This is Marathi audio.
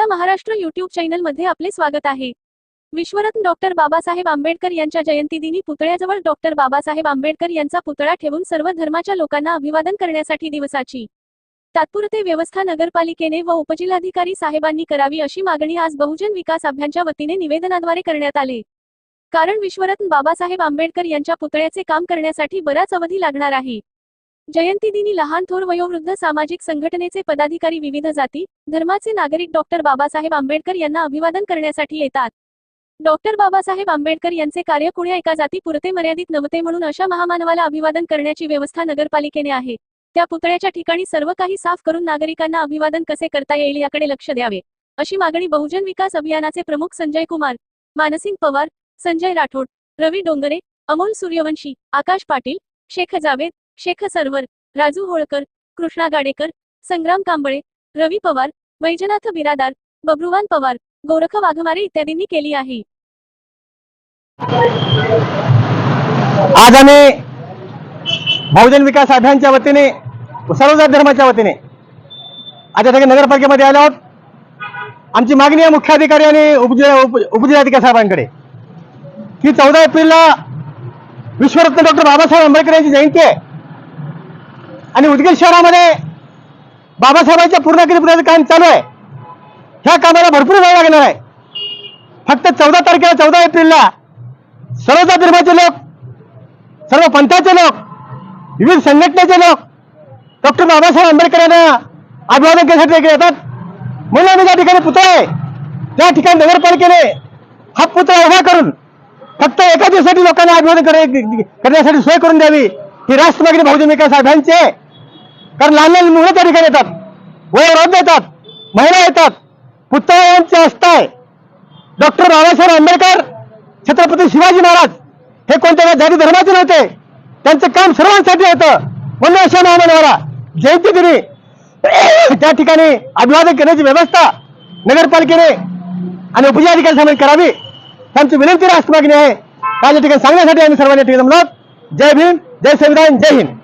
आपल्या महाराष्ट्र युट्यूब चॅनलमध्ये आपले स्वागत आहे. विश्वरत्न डॉक्टर बाबासाहेब आंबेडकर यांच्या जयंतीदिनी पुतळ्याजवळ डॉक्टर बाबासाहेब आंबेडकर यांचा पुतळा ठेवून सर्व धर्माच्या लोकांना अभिवादन करण्यासाठी दिवसाची तात्पुरते व्यवस्था नगरपालिकेने व उपजिल्हाधिकारी साहेबांनी करावी अशी मागणी आज बहुजन विकास अभियानच्या वतीने निवेदनाद्वारे करण्यात आले. कारण विश्वरत्न बाबासाहेब आंबेडकर यांच्या पुतळ्याचे काम करण्यासाठी बराच अवधी लागणार आहे. जयंतीदिनी लहान थोर वयोवृद्ध सामाजिक संघटनेचे पदाधिकारी विविध जाती धर्माचे नागरिक डॉक्टर बाबासाहेब आंबेडकर यांना अभिवादन करण्यासाठी येतात. डॉक्टर बाबासाहेब आंबेडकर यांचे कार्य कुण्या एका जातीपुरते मर्यादित नव्हते म्हणून अशा महामानवाला अभिवादन करण्याची व्यवस्था नगरपालिकेने आहे. त्या पुतळ्याच्या ठिकाणी सर्व काही साफ करून नागरिकांना अभिवादन कसे करता येईल याकडे लक्ष द्यावे अशी मागणी बहुजन विकास अभियानाचे प्रमुख संजय कुमार मानसिंग पवार संजय राठोड रवी डोंगरे अमोल सूर्यवंशी आकाश पाटील शेख जावेद शेख सरवर राजू होळकर कृष्णा गाडेकर संग्राम कांबळे रवी पवार वैजनाथ बिरादार बब्रुवान पवार गोरख वाघमारे इत्यादींनी केली आहे. आज आम्ही बहुजन विकास अभियानच्या वतीने सर्व जात धर्माच्या वतीने आज या ठिकाणी नगरपालिकेमध्ये आलो आहोत. आमची मागणी आहे मुख्याधिकारी आणि उपजिल्हा उपजिल्हाधिकारी साहेबांकडे. की चौदा एप्रिलला विश्वरत्न डॉक्टर बाबासाहेब आंबेडकर यांची जयंती आहे. आणि उदगीर शहरामध्ये बाबासाहेबांच्या पूर्णाकृती काम चालू आहे. ह्या कामाला भरपूर वेळ लागणार आहे. फक्त चौदा तारखेला चौदा एप्रिलला सर्व धर्माचे लोक सर्व पंथाचे लोक विविध संघटनेचे लोक डॉक्टर बाबासाहेब आंबेडकर यांना अभिवादन करण्यासाठी येतात. म्हणून आम्ही ज्या ठिकाणी पुतळा आहे. त्या ठिकाणी नगरपालिकेने हा पुतळा उभा करून फक्त एका दिवसासाठी लोकांना अभिवादन करण्यासाठी सोय करून द्यावी. ही राष्ट्रवादी बहुजन विकास आघाडीचे. आहे कारण लहान लहान मुलं त्या ठिकाणी येतात. वयोवृद्ध येतात. महिला येतात. पुतळा यांचे असताय डॉक्टर बाबासाहेब आंबेडकर छत्रपती शिवाजी महाराज हे कोणत्या जाती धर्माचे नव्हते. त्यांचं काम सर्वांसाठी होतं. म्हणून अशा महामानवाला जयंती दिली त्या ठिकाणी अभिवादन करण्याची व्यवस्था नगरपालिकेने आणि उपजिल्हाधिकारी साहेबांनी करावी. त्यांची विनंती राष्ट्रमागणी आहे. काय या ठिकाणी सांगण्यासाठी आम्ही सर्वांनी ठिकाणी जमलो जय भीम. जय संविधान जय हिंद